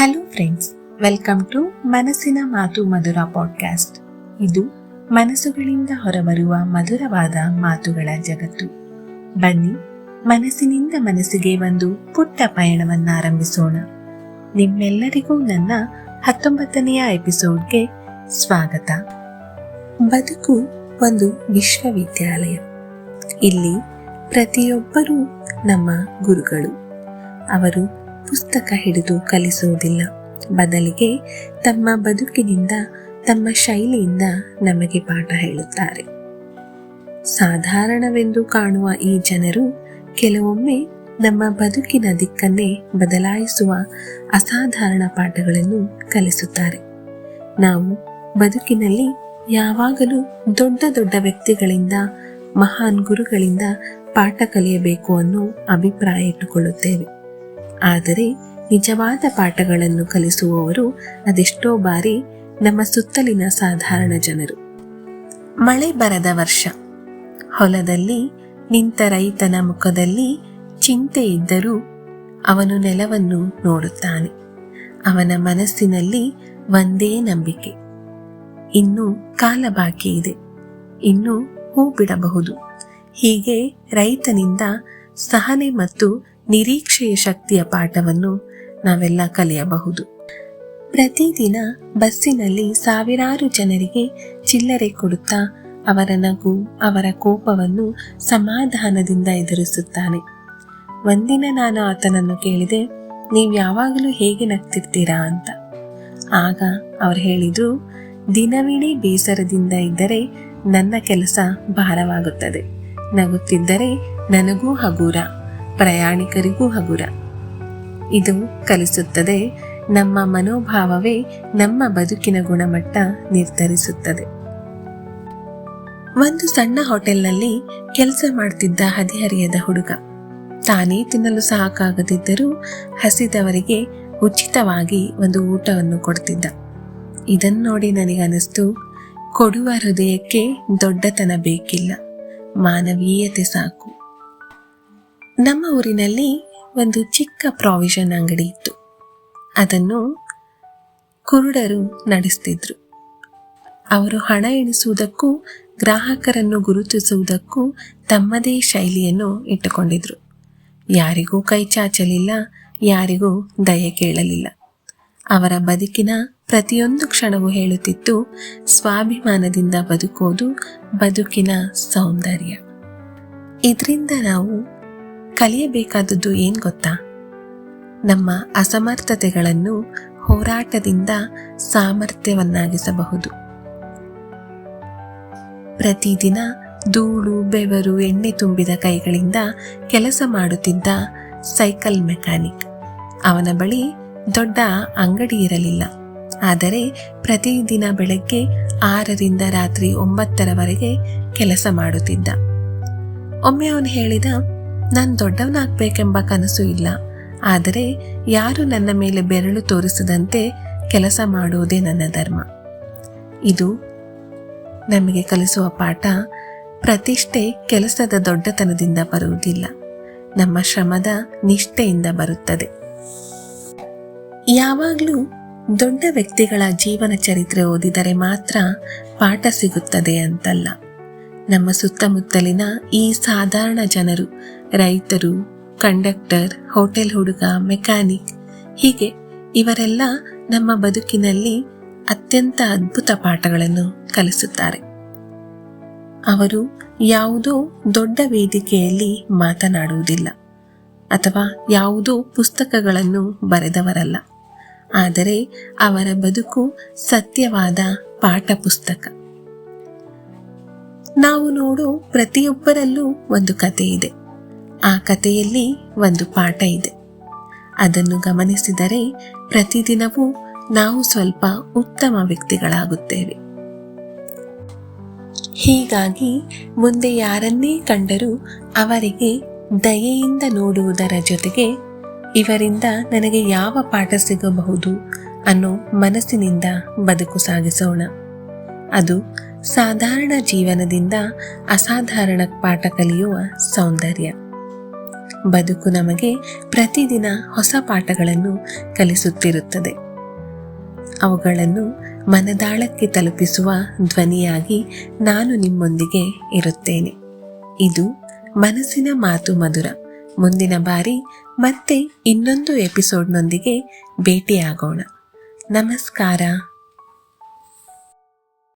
Hello friends welcome to ಮನಸ್ಸಿನ ಮಾತು ಮಧುರ podcast ಇದು ಮನಸ್ಸುಗಳಿಂದ ಹೊರಬರುವ ಮಧುರವಾದ ಮಾತುಗಳ ಜಗತ್ತು. ಬನ್ನಿ, ಮನಸ್ಸಿನಿಂದ ಮನಸ್ಸಿಗೆ ಒಂದು ಪುಟ್ಟ ಪಯಣವನ್ನ ಆರಂಭಿಸೋಣ ನಿಮ್ಮೆಲ್ಲರಿಗೂ ನನ್ನ ಹತ್ತೊಂಬತ್ತನೆಯ ಎಪಿಸೋಡ್ಗೆ ಸ್ವಾಗತ. ಬದುಕು ಒಂದು ವಿಶ್ವವಿದ್ಯಾಲಯ. ಇಲ್ಲಿ ಪ್ರತಿಯೊಬ್ಬರೂ ನಮ್ಮ ಗುರುಗಳು. ಅವರು ಪುಸ್ತಕ ಹಿಡಿದು ಕಲಿಸುವುದಿಲ್ಲ. ಬದಲಿಗೆ ತಮ್ಮ ಬದುಕಿನಿಂದ, ತಮ್ಮ ಶೈಲಿಯಿಂದ ನಮಗೆ ಪಾಠ ಹೇಳುತ್ತಾರೆ. ಸಾಧಾರಣವೆಂದು ಕಾಣುವ ಈ ಜನರು ಕೆಲವೊಮ್ಮೆ ನಮ್ಮ ಬದುಕಿನ ದಿಕ್ಕನ್ನೇ ಬದಲಾಯಿಸುವ ಅಸಾಧಾರಣ ಪಾಠಗಳನ್ನು ಕಲಿಸುತ್ತಾರೆ. ನಾವು ಬದುಕಿನಲ್ಲಿ ಯಾವಾಗಲೂ ದೊಡ್ಡ ದೊಡ್ಡ ವ್ಯಕ್ತಿಗಳಿಂದ, ಮಹಾನ್ ಗುರುಗಳಿಂದ ಪಾಠ ಕಲಿಯಬೇಕು ಅನ್ನೋ ಅಭಿಪ್ರಾಯ ಇಟ್ಟುಕೊಳ್ಳುತ್ತೇವೆ. ಆದರೆ ನಿಜವಾದ ಪಾಠಗಳನ್ನು ಕಲಿಸುವವರು ಅದೆಷ್ಟೋ ಬಾರಿ ನಮ್ಮ ಸುತ್ತಲಿನ ಸಾಧಾರಣ ಜನರು. ಮಳೆ ಬರದ ವರ್ಷ. ಹೊಲದಲ್ಲಿ ನಿಂತ ರೈತನ ಮುಖದಲ್ಲಿ ಚಿಂತೆ ಇದ್ದರೂ ಅವನು ನೆಲವನ್ನು ನೋಡುತ್ತಾನೆ. ಅವನ ಮನಸ್ಸಿನಲ್ಲಿ ಒಂದೇ ನಂಬಿಕೆ. ಇನ್ನು ಕಾಲ ಬಾಕಿ ಇದೆ. ಇನ್ನು ಹೂ ಬಿಡಬಹುದು. ಹೀಗೆ ರೈತನಿಂದ ಸಹನೆ ಮತ್ತು ನಿರೀಕ್ಷೆಯ ಶಕ್ತಿಯ ಪಾಠವನ್ನು ನಾವೆಲ್ಲ ಕಲಿಯಬಹುದು. ಪ್ರತಿದಿನ ಬಸ್ಸಿನಲ್ಲಿ ಸಾವಿರಾರು ಜನರಿಗೆ ಚಿಲ್ಲರೆ ಕೊಡುತ್ತಾ ಅವರ ನಗು, ಅವರ ಕೋಪವನ್ನು ಸಮಾಧಾನದಿಂದ ಎದುರಿಸುತ್ತಾನೆ. ಒಂದಿನ ನಾನು ಆತನನ್ನು ಕೇಳಿದೆ, ನೀವು ಯಾವಾಗಲೂ ಹೇಗೆ ನಗ್ತಿರ್ತೀರಾ ಅಂತ? ಆಗ ಅವರು ಹೇಳಿದ್ರು, ದಿನವಿಡೀ ಬೇಸರದಿಂದ ಇದ್ದರೆ ನನ್ನ ಕೆಲಸ ಭಾರವಾಗುತ್ತದೆ. ನಗುತ್ತಿದ್ದರೆ ನನಗೂ ಹಗೂರ. ಪ್ರಯಾಣಿಕರಿಗೂ ಹಗುರ. ಇದು ಕಲಿಸುತ್ತದೆ ನಮ್ಮ ಮನೋಭಾವವೇ ನಮ್ಮ ಬದುಕಿನ ಗುಣಮಟ್ಟ ನಿರ್ಧರಿಸುತ್ತದೆ. ಒಂದು ಸಣ್ಣ ಹೋಟೆಲ್ನಲ್ಲಿ ಕೆಲಸ ಮಾಡ್ತಿದ್ದ ಹದಿಹರಿಯದ ಹುಡುಗ. ತಾನೇ ತಿನ್ನಲು ಸಾಕಾಗದಿದ್ದರೂ ಹಸಿದವರಿಗೆ ಉಚಿತವಾಗಿ ಒಂದು ಊಟವನ್ನು ಕೊಡ್ತಿದ್ದ. ಇದನ್ನು ನೋಡಿ ನನಗನಿಸ್ತು, ಕೊಡುವ ಹೃದಯಕ್ಕೆ ದೊಡ್ಡತನ ಬೇಕಿಲ್ಲ. ಮಾನವೀಯತೆ ಸಾಕು. ನಮ್ಮ ಊರಿನಲ್ಲಿ ಒಂದು ಚಿಕ್ಕ ಪ್ರಾವಿಷನ್ ಅಂಗಡಿ ಇತ್ತು. ಅದನ್ನು ಕುರುಡರು ನಡೆಸ್ತಿದ್ರು. ಅವರು ಹಣ ಎಣಿಸುವುದಕ್ಕೂ ಗ್ರಾಹಕರನ್ನು ಗುರುತಿಸುವುದಕ್ಕೂ ತಮ್ಮದೇ ಶೈಲಿಯನ್ನು ಇಟ್ಟುಕೊಂಡಿದ್ರು. ಯಾರಿಗೂ ಕೈ ಚಾಚಲಿಲ್ಲ, ಯಾರಿಗೂ ದಯೆ ಕೇಳಲಿಲ್ಲ. ಅವರ ಬದುಕಿನ ಪ್ರತಿಯೊಂದು ಕ್ಷಣವೂ ಹೇಳುತ್ತಿತ್ತು, ಸ್ವಾಭಿಮಾನದಿಂದ ಬದುಕೋದು ಬದುಕಿನ ಸೌಂದರ್ಯ. ಇದರಿಂದ ನಾವು ಕಲಿಯಬೇಕಾದದ್ದು ಏನು ಗೊತ್ತಾ? ನಮ್ಮ ಅಸಮರ್ಥತೆಗಳನ್ನು ಹೋರಾಟದಿಂದ ಸಾಮರ್ಥ್ಯವನ್ನಾಗಿಸಬಹುದು. ಪ್ರತಿದಿನ ಧೂಳು, ಬೆವರು, ಎಣ್ಣೆ ತುಂಬಿದ ಕೈಗಳಿಂದ ಕೆಲಸ ಮಾಡುತ್ತಿದ್ದ ಸೈಕಲ್ ಮೆಕ್ಯಾನಿಕ್. ಅವನ ಬಳಿ ದೊಡ್ಡ ಅಂಗಡಿ ಇರಲಿಲ್ಲ. ಆದರೆ ಪ್ರತಿದಿನ ಬೆಳಗ್ಗೆ ಆರರಿಂದ ರಾತ್ರಿ ಒಂಬತ್ತರವರೆಗೆ ಕೆಲಸ ಮಾಡುತ್ತಿದ್ದ. ಒಮ್ಮೆ ಅವನು ಹೇಳಿದ ನಾನು ದೊಡ್ಡವನಾಗಬೇಕೆಂಬ ಕನಸು ಇಲ್ಲ. ಆದರೆ ಯಾರು ನನ್ನ ಮೇಲೆ ಬೆರಳು ತೋರಿಸದಂತೆ ಕೆಲಸ ಮಾಡುವುದೇ ನನ್ನ ಧರ್ಮ. ಇದು ನಮಗೆ ಕಲಿಸುವ ಪಾಠ. ಪ್ರತಿಷ್ಠೆ ಕೆಲಸದ ದೊಡ್ಡತನದಿಂದ ಬರುವುದಿಲ್ಲ. ನಮ್ಮ ಶ್ರಮದ ನಿಷ್ಠೆಯಿಂದ ಬರುತ್ತದೆ. ಯಾವಾಗಲೂ ದೊಡ್ಡ ವ್ಯಕ್ತಿಗಳ ಜೀವನ ಚರಿತ್ರೆ ಓದಿದರೆ ಮಾತ್ರ ಪಾಠ ಸಿಗುತ್ತದೆ ಅಂತಲ್ಲ. ನಮ್ಮ ಸುತ್ತಮುತ್ತಲಿನ ಈ ಸಾಧಾರಣ ಜನರು, ರೈತರು, ಕಂಡಕ್ಟರ್, ಹೋಟೆಲ್ ಹುಡುಗ, ಮೆಕ್ಯಾನಿಕ್, ಹೀಗೆ ಇವರೆಲ್ಲ ನಮ್ಮ ಬದುಕಿನಲ್ಲಿ ಅತ್ಯಂತ ಅದ್ಭುತ ಪಾಠಗಳನ್ನು ಕಲಿಸುತ್ತಾರೆ. ಅವರು ಯಾವುದೋ ದೊಡ್ಡ ವೇದಿಕೆಯಲ್ಲಿ ಮಾತನಾಡುವುದಿಲ್ಲ ಅಥವಾ ಯಾವುದೋ ಪುಸ್ತಕಗಳನ್ನು ಬರೆದವರಲ್ಲ. ಆದರೆ ಅವರ ಬದುಕು ಸತ್ಯವಾದ ಪಾಠ ಪುಸ್ತಕ. ನಾವು ನೋಡೋ ಪ್ರತಿಯೊಬ್ಬರಲ್ಲೂ ಒಂದು ಕತೆ ಇದೆ. ಆ ಕಥೆಯಲ್ಲಿ ಒಂದು ಪಾಠ ಇದೆ. ಅದನ್ನು ಗಮನಿಸಿದರೆ ಪ್ರತಿದಿನವೂ ನಾವು ಸ್ವಲ್ಪ ಉತ್ತಮ ವ್ಯಕ್ತಿಗಳಾಗುತ್ತೇವೆ. ಹೀಗಾಗಿ ಮುಂದೆ ಯಾರನ್ನೇ ಕಂಡರೂ ಅವರಿಗೆ ದಯೆಯಿಂದ ನೋಡುವುದರ ಜೊತೆಗೆ ಇವರಿಂದ ನನಗೆ ಯಾವ ಪಾಠ ಸಿಗಬಹುದು ಅನ್ನೋ ಮನಸ್ಸಿನಿಂದ ಬದುಕು ಸಾಗಿಸೋಣ. ಅದು ಸಾಧಾರಣ ಜೀವನದಿಂದ ಅಸಾಧಾರಣ ಪಾಠ ಕಲಿಯುವ ಸೌಂದರ್ಯ. ಬದುಕು ನಮಗೆ ಪ್ರತಿದಿನ ಹೊಸ ಪಾಠಗಳನ್ನು ಕಲಿಸುತ್ತಿರುತ್ತದೆ. ಅವುಗಳನ್ನು ಮನದಾಳಕ್ಕೆ ತಲುಪಿಸುವ ಧ್ವನಿಯಾಗಿ ನಾನು ನಿಮ್ಮೊಂದಿಗೆ ಇರುತ್ತೇನೆ. ಇದು ಮನಸ್ಸಿನ ಮಾತು ಮಧುರ. ಮುಂದಿನ ಬಾರಿ ಮತ್ತೆ ಇನ್ನೊಂದು ಎಪಿಸೋಡ್ನೊಂದಿಗೆ ಭೇಟಿಯಾಗೋಣ. ನಮಸ್ಕಾರ.